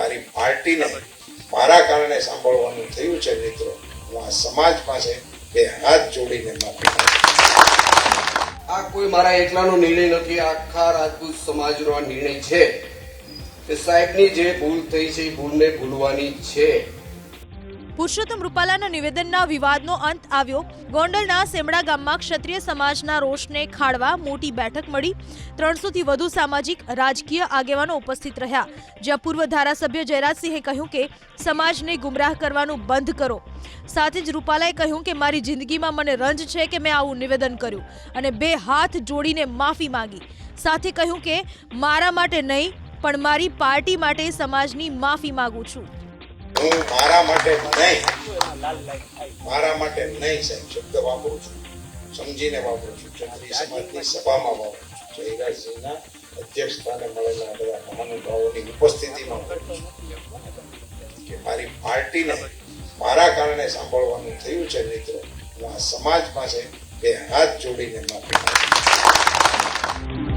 મારી પાર્ટીને મારા કારણે સાંભળવાનું થયું છે મિત્રો. હું આ સમાજ પાસે બે હાથ જોડીને માફી આ કોઈ મારા એકલાનો નિર્ણય નથી, આખા રાજપૂત સમાજનો આ નિર્ણય છે. કે સાહેબની જે ભૂલ થઈ છે, એ ભૂલને ભૂલવાની છે. પુરુષોત્તમ રૂપાલાના નિવેદનના વિવાદનો અંત આવ્યો. ગોંડલના સેમડા ગામમાં ક્ષત્રિય સમાજના રોષને ખાળવા મોટી બેઠક મળી. ત્રણસોથી વધુ સામાજિક, રાજકીય આગેવાનો ઉપસ્થિત રહ્યા. જ્યાં પૂર્વ ધારાસભ્ય જયરાજસિંહે કહ્યું કે, સમાજને ગુમરાહ કરવાનું બંધ કરો. સાથે જ રૂપાલાએ કહ્યું કે, મારી જિંદગીમાં મને રંજ છે કે મેં આવું નિવેદન કર્યું અને બે હાથ જોડીને માફી માંગી. સાથે કહ્યું કે, મારા માટે નહીં, પણ મારી પાર્ટી માટે સમાજની માફી માગું છું. હું મારા માટે નહીં, મારા માટે નહીં સાહેબ શબ્દ વાપરું છું. સમજીને વાપરું છું. ક્ષત્રિય સમાજની સભામાં વાપરું છું. જયરાજસિંહના અધ્યક્ષ સ્થાને મળેલા બધા મહાનુભાવોની ઉપસ્થિતિમાં કે મારી પાર્ટીને મારા કારણે સાંભળવાનું થયું છે, મિત્રો. હું આ સમાજ પાસે બે હાથ જોડીને માફી